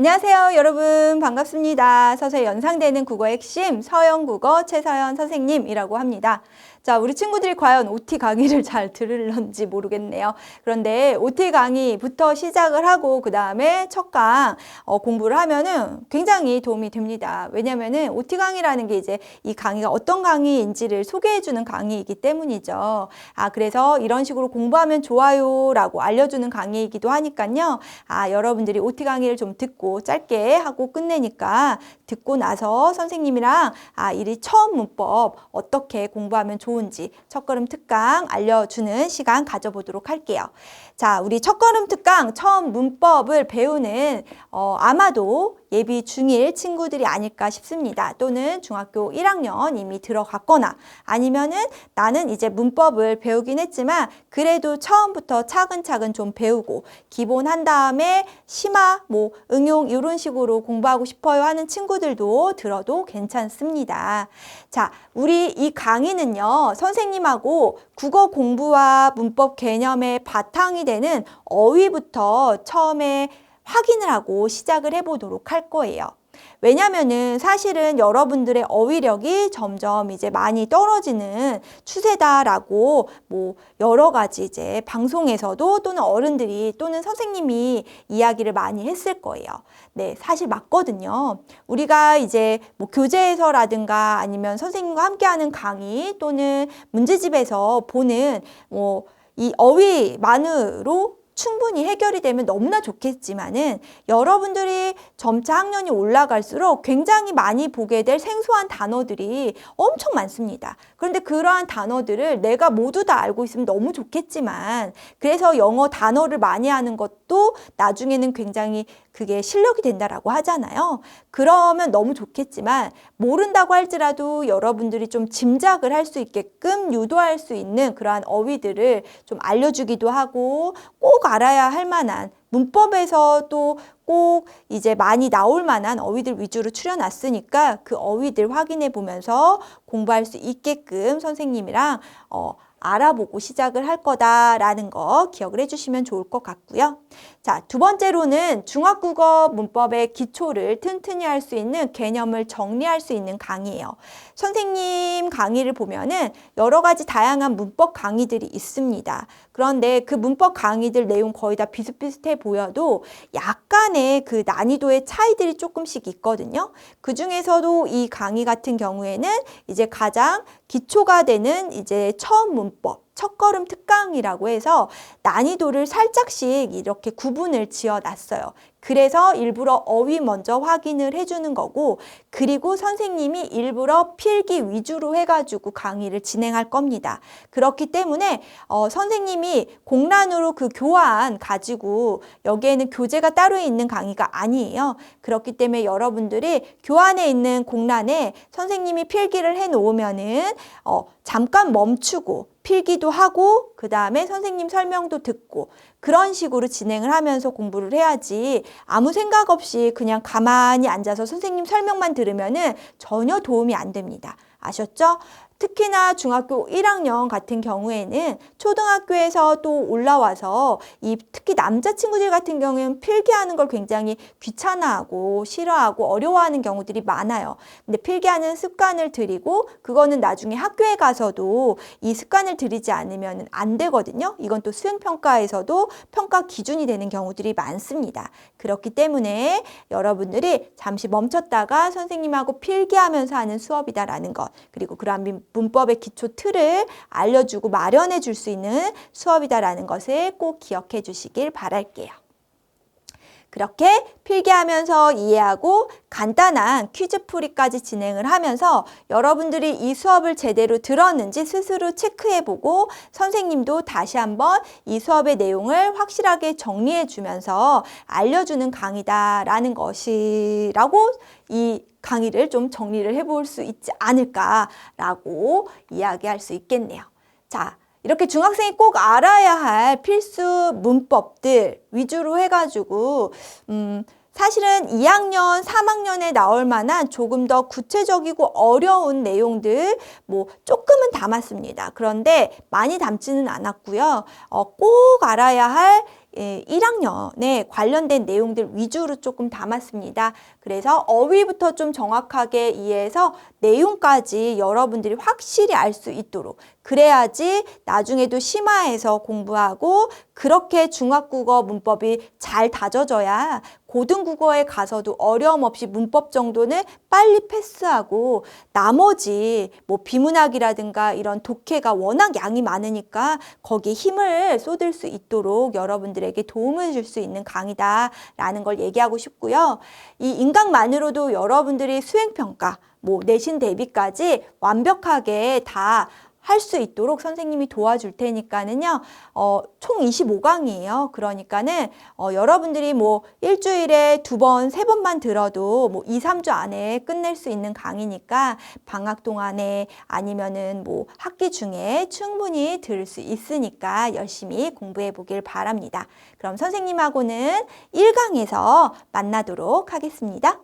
안녕하세요, 여러분. 반갑습니다. 서서히 연상되는 국어 핵심 서영국어 최서연 선생님이라고 합니다. 자, 우리 친구들이 과연 OT 강의를 잘 들을런지 모르겠네요. 그런데 OT 강의부터 시작을 하고 그 다음에 첫강 어, 공부를 하면은 굉장히 도움이 됩니다. 왜냐면은 OT 강의라는 게 이제 이 강의가 어떤 강의인지를 소개해주는 강의이기 때문이죠. 아, 그래서 이런 식으로 공부하면 좋아요라고 알려주는 강의이기도 하니까요. 아, 여러분들이 OT 강의를 좀 듣고 짧게 하고 끝내니까 듣고 나서 선생님이랑 아, 이 처음 문법 어떻게 공부하면 좋 은지 첫걸음 특강 알려주는 시간 가져보도록 할게요. 자, 우리 첫걸음 특강 처음 문법을 배우는 어, 아마도 예비 중1 친구들이 아닐까 싶습니다. 또는 중학교 1학년 이미 들어갔거나 아니면은 나는 이제 문법을 배우긴 했지만 그래도 처음부터 차근차근 좀 배우고 기본 한 다음에 심화, 뭐 응용 이런 식으로 공부하고 싶어요 하는 친구들도 들어도 괜찮습니다. 자, 우리 이 강의는요, 선생님하고 국어 공부와 문법 개념의 바탕이 되는 어휘부터 처음에 확인을 하고 시작을 해보도록 할 거예요. 왜냐면은 사실은 여러분들의 어휘력이 점점 이제 많이 떨어지는 추세다라고 뭐 여러 가지 이제 방송에서도 또는 어른들이 또는 선생님이 이야기를 많이 했을 거예요. 네, 사실 맞거든요. 우리가 이제 뭐 교재에서라든가 아니면 선생님과 함께하는 강의 또는 문제집에서 보는 뭐 이 어휘만으로 충분히 해결이 되면 너무나 좋겠지만은 여러분들이 점차 학년이 올라갈수록 굉장히 많이 보게 될 생소한 단어들이 엄청 많습니다. 그런데 그러한 단어들을 내가 모두 다 알고 있으면 너무 좋겠지만 그래서 영어 단어를 많이 하는 것도 나중에는 굉장히 그게 실력이 된다라고 하잖아요. 그러면 너무 좋겠지만 모른다고 할지라도 여러분들이 좀 짐작을 할 수 있게끔 유도할 수 있는 그러한 어휘들을 좀 알려주기도 하고 꼭 알아야 할 만한 문법에서 또 꼭 이제 많이 나올 만한 어휘들 위주로 추려놨으니까 그 어휘들 확인해 보면서 공부할 수 있게끔 선생님이랑 어, 알아보고 시작을 할 거다라는 거 기억을 해주시면 좋을 것 같고요. 자, 두 번째로는 중학국어 문법의 기초를 튼튼히 할 수 있는 개념을 정리할 수 있는 강의예요. 선생님 강의를 보면은 여러 가지 다양한 문법 강의들이 있습니다. 그런데 그 문법 강의들 내용 거의 다 비슷비슷해 보여도 약간의 그 난이도의 차이들이 조금씩 있거든요. 그 중에서도 이 강의 같은 경우에는 이제 가장 기초가 되는 이제 처음 문법, 첫걸음 특강이라고 해서 난이도를 살짝씩 이렇게 구분을 지어 놨어요. 그래서 일부러 어휘 먼저 확인을 해주는 거고, 그리고 선생님이 일부러 필기 위주로 해가지고 강의를 진행할 겁니다. 그렇기 때문에, 어, 선생님이 공란으로 그 교환 가지고 여기에는 교재가 따로 있는 강의가 아니에요. 그렇기 때문에 여러분들이 교환에 있는 공란에 선생님이 필기를 해 놓으면은, 어, 잠깐 멈추고, 필기도 하고 그 다음에 선생님 설명도 듣고 그런 식으로 진행을 하면서 공부를 해야지 아무 생각 없이 그냥 가만히 앉아서 선생님 설명만 들으면은 전혀 도움이 안 됩니다. 아셨죠? 특히나 중학교 1학년 같은 경우에는 초등학교에서 또 올라와서 이 특히 남자친구들 같은 경우에는 필기하는 걸 굉장히 귀찮아하고 싫어하고 어려워하는 경우들이 많아요. 근데 필기하는 습관을 들이고 그거는 나중에 학교에 가서도 이 습관을 들이지 않으면 안 되거든요. 이건 또 수행평가에서도 평가 기준이 되는 경우들이 많습니다. 그렇기 때문에 여러분들이 잠시 멈췄다가 선생님하고 필기하면서 하는 수업이다라는 것 그리고 그러한 문법의 기초 틀을 알려주고 마련해 줄 수 있는 수업이다라는 것을 꼭 기억해 주시길 바랄게요. 그렇게 필기하면서 이해하고 간단한 퀴즈 풀이까지 진행을 하면서 여러분들이 이 수업을 제대로 들었는지 스스로 체크해보고 선생님도 다시 한번 이 수업의 내용을 확실하게 정리해 주면서 알려주는 강의다라는 것이라고 이 강의를 좀 정리를 해볼 수 있지 않을까라고 이야기할 수 있겠네요. 자, 이렇게 중학생이 꼭 알아야 할 필수 문법들 위주로 해가지고, 음, 사실은 2학년, 3학년에 나올 만한 조금 더 구체적이고 어려운 내용들 뭐 조금은 담았습니다. 그런데 많이 담지는 않았고요. 어, 꼭 알아야 할 예, 1학년에 관련된 내용들 위주로 조금 담았습니다. 그래서 어휘부터 좀 정확하게 이해해서 내용까지 여러분들이 확실히 알 수 있도록 그래야지 나중에도 심화해서 공부하고 그렇게 중학국어 문법이 잘 다져져야 고등국어에 가서도 어려움 없이 문법 정도는 빨리 패스하고 나머지 뭐 비문학이라든가 이런 독해가 워낙 양이 많으니까 거기에 힘을 쏟을 수 있도록 여러분들에게 도움을 줄 수 있는 강의다라는 걸 얘기하고 싶고요. 이 인강만으로도 여러분들이 수행평가, 뭐 내신 대비까지 완벽하게 다 할 수 있도록 선생님이 도와줄 테니까는요, 어, 총 25강이에요. 그러니까는, 어, 여러분들이 뭐 일주일에 두 번, 세 번만 들어도 뭐 2, 3주 안에 끝낼 수 있는 강의니까 방학 동안에 아니면은 뭐 학기 중에 충분히 들을 수 있으니까 열심히 공부해 보길 바랍니다. 그럼 선생님하고는 1강에서 만나도록 하겠습니다.